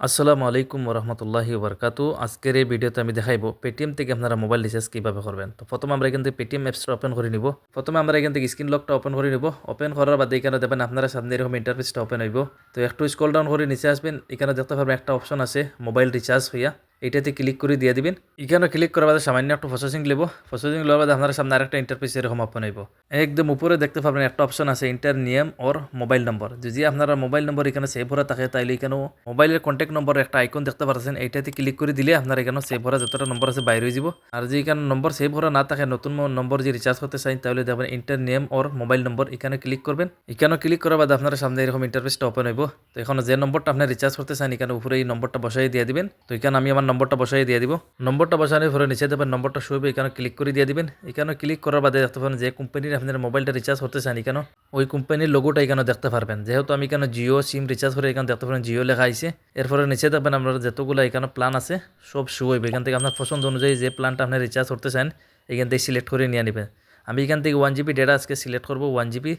আসসালামু আলাইকুম রহমতুল্লাহি বরকাত আজকের এই ভিডিওতে আমি দেখাইব পেটিএম থেকে আপনারা মোবাইল রিচার্জ কীভাবে করবেন। তো প্রথমে আমরা এখান থেকে পেটিএম অ্যাপসটা ওপেন করে নিব। প্রথমে আমরা এখান থেকে স্ক্রিন লকটা ওপেন করে নিব। ওপেন করার বাদে এখানে দেবেন আপনারা সামনে এরকম ইন্টারফেসটা ওপেন হইব। তো একটু স্কল ডাউন করে নিচে আসবেন। এখানে দেখতে পারবেন একটা অপশন আছে মোবাইল রিচার্জ হইয়া এটাতে ক্লিক করে দিয়ে দিবেন। এখানে ক্লিক করার বাদে সামান্য একটু প্রসেসিং নেব প্রসেসিং লওয়ার বাদে আপনার সামনে আরেকটা ইন্টারফেস এরকম ওপেন হইব। একদম উপরে দেখতে পাবেন একটা অপশন আছে ইন্টার নিয়ম ওর মোবাইল নম্বর যদি আপনারা মোবাইল নম্বর এখানে সেভ করা থাকে, তাইলে এখানেও মোবাইলের কন্ট্যাক্ট নম্বর একটা আইকন দেখতে পাচ্ছেন এইটাতে ক্লিক করে দিলে আপনার এখানে সেভ করা যতটা নম্বর আছে বাইরে হয়ে যাব। আর যদি এখানে নম্বর সেভ করা না থাকে, নতুন নম্বর যে রিচার্জ করতে চাই তাহলে দেখবেন ইন্টার নেম ওর মোবাইল নম্বর এখানে ক্লিক করবেন। এখানে ক্লিক করার বাদে আপনার সামনে এরকম ইন্টারফেসটা ওপেন হইব। তো এখানে যে নম্বরটা আপনি রিচার্জ করতে চান, এখানে উপরে এই নম্বরটা বসাই দিয়ে দিবেন। তো এখানে আমি আমার নম্বরটা বসাই দিয়ে দিব। নম্বরটা বসানোর পরে নিচে দেবেন নম্বরটা শুইবে এখানে ক্লিক করে দিয়ে দিবেন। এখানে ক্লিক করার বাদে দেখতে পারেন যে কোম্পানির আপনার মোবাইলটা রিচার্জ করতে চান এখানে। ওই কোম্পানির লোগোটা এখানে দেখতে পারবেন। যেহেতু আমি এখানে জিও সিম রিচার্জ করে এখানে দেখতে পারেন জিও লেখা আছে। এরপরে নিচে দেখবেন আপনার যতগুলো এখানে প্ল্যান আছে, সব শু হইবে এখান থেকে আপনার পছন্দ অনুযায়ী যে প্ল্যানটা আপনি রিচার্জ করতে চান, এখান থেকে সিলেক্ট করে নিয়ে নেবেন। আমি এখান থেকে ওয়ান জিবি ডেটা আজকে সিলেক্ট করব ওয়ান জিবি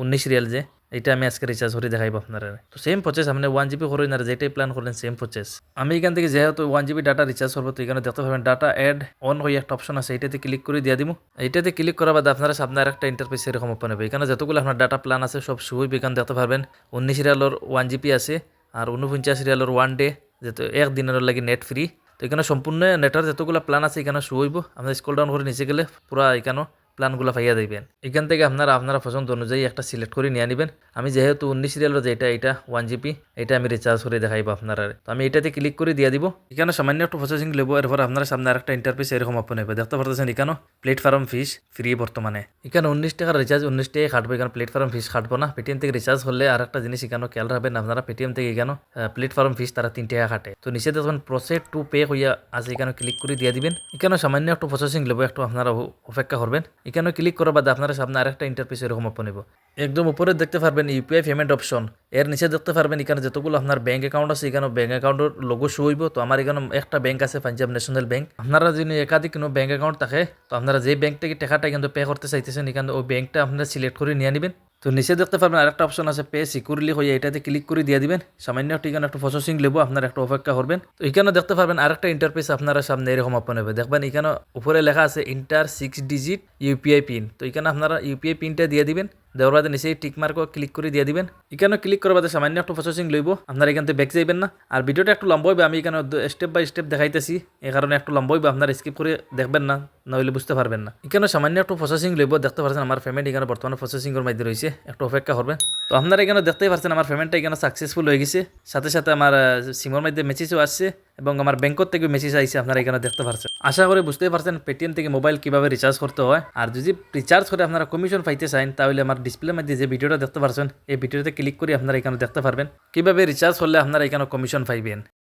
উনিশ রিয়াল যে। এটা আমি আজকে রিচার্জ করে দেখাইব আপনারা। তো সেম প্রসেস আপনি ওয়ান জিবি করেন আর যেটাই প্ল্যান করেন সেম প্রসেস আমি এখান থেকে যেহেতু ওয়ান জিবি ডাটা রিচার্জ করব, তো এখানে দেখতে পাবেন ডাটা অ্যাড অন হয়ে একটা অপশন আছে এটাতে ক্লিক করে দিয়ে দিব এইটাতে ক্লিক করার বাদে আপনারা সামনে আর একটা ইন্টারফেস এরকম ওপেন হবে। এখানে যতগুলো আপনার ডাটা প্ল্যান আছে, সব শুই এখানে দেখতে পারবেন। উনিশ রিয়ালোর ওয়ান জিবি আছে, আর উনপঞ্চাশ রিয়ালোর ওয়ান ডে যেহেতু এক দিনের লাগে নেট ফ্রি তো এখানে সম্পূর্ণ নেটের যতগুলো প্ল্যান আছে, এখানে শুইব আপনার স্কল ডাউন করে নিচে গেলে পুরো এখানে প্ল্যানগুলো পাইয়া দিবেন। এখান থেকে আপনারা আপনারা পছন্দ অনুযায়ী একটা সিলেক্ট করে নিয়ে নেবেন আমি যেহেতু উনিশ রিয়ালের যেটা এটা ওয়ান জিবি এটা আমি রিচার্জ করে দেখাইব আপনারা তো আমি এটাতে ক্লিক করে দিয়ে দিব। এখানে সামান্য একটু প্রসেসিং লেবো, এরপর আপনার সামনে আরেকটা ইন্টারফেস এরকম ওপেন হবে। দেখতে পারতেছেন এখানে প্ল্যাটফর্ম ফিস ফ্রি বর্তমানে। এখানে উনিশ টাকার রিচার্জ উনিশ টাকা খাটবো এখানে প্ল্যাটফর্ম ফিস খাটবো না। পেটিএম থেকে রিচার্জ হলে আর একটা জিনিস এখানে খেয়াল রাখবেন। আপনারা পেটিএম থেকে এখানে প্ল্যাটফর্ম ফিস তারা তিন টাকা খাটে তো নিচে দেখবেন প্রসেস টু পে হইয়া আছে। এখানে ক্লিক করে দিয়ে দিবেন। এখানে সামান্য একটু প্রসেসিং লেবো, একটু আপনারা অপেক্ষা করবেন। এখানে ক্লিক করার বাদে আপনারা সামনে আরেকটা ইন্টারফেস এরকম ওপেন হইব। একদম উপরে দেখতে পারবেন ইউপিআই পেমেন্ট অপশন এর নিচে দেখতে পারবেন এখানে যতগুলো আপনার ব্যাঙ্ক অ্যাকাউন্ট আছে এখানে ব্যাঙ্ক অ্যাকাউন্টের লোগো শো হইব। তো আমার এখানে একটা ব্যাঙ্ক আছে পাঞ্জাব ন্যাশনাল ব্যাঙ্ক আপনারা যদি একাধিক কোনো ব্যাঙ্ক অ্যাকাউন্ট থাকে, তো আপনারা যে ব্যাঙ্ক থেকে টাকাটা কিন্তু পে করতে চাইতেছেন, এখানে ওই ব্যাঙ্কটা আপনারা সিলেক্ট করে নিয়ে নেবেন। তো নিচে দেখতে পারবেন, আরেকটা অপশন আছে পে সিকিউরলি হয়ে এটাতে ক্লিক করে দিয়ে দিবেন। সামান্য ঠিকানা একটু প্রসেসিং লেবো, আপনারা একটু অপেক্ষা করবেন। তো এখানে দেখতে পারবেন, আরেকটা ইন্টারফেস আপনারা সামনে এরকম ওপেন হবে। দেখবেন এখানে উপরে লেখা আছে enter six digit UPI PIN তো এখানে আপনারা ইউপিআই পিনটা দিয়ে দিবেন, দেওয়ার বাদে নিচে টিক মার্ক ক্লিক করে দিয়ে দিবেন। এখানে ক্লিক করার বাদে সামান্য একটু প্রসেসিং লইব আপনারা এখান থেকে ব্যাক যাইবেন না। আর ভিডিওটা একটু লম্বা হইবে, আমি এখানে স্টেপ বাই স্টেপ দেখাইতেছি, এ কারণে একটু লম্বা হইবে, আপনারা স্কিপ করে দেখবেন না। নইলে বুঝতে পারবেন না। এখানে সামান্য একটু প্রসেসিং লইব দেখতে পাচ্ছেন, আমার পেমেন্ট এখানে বর্তমানে প্রসেসিংয়ের মধ্যে রয়েছে। একটু অপেক্ষা করবেন তো আপনারা এখানে দেখতেই পাচ্ছেন, আমার পেমেন্টটা এখানে সাকসেসফুল হয়ে গেছে। সাথে সাথে আমার সিমের মধ্যে মেসেজও আসছে এবং আমার ব্যাংকর থেকে মেসেজ আইছে, আপনারা এখানে দেখতে পাচ্ছেন। আশা করে বুঝতেই পারছেন পেটিএম থেকে মোবাইল কীভাবে রিচার্জ করতে হয়। আর যদি রিচার্জ করে আপনারা কমিশন পাইতে চান, তাহলে আমার ডিসপ্লের মধ্যে যে ভিডিওটা দেখতে পারছেন এই ভিডিওতে ক্লিক করে আপনারা এখানে দেখতে পারবেন। কীভাবে রিচার্জ করলে আপনারা এখানে কমিশন পাইবেন?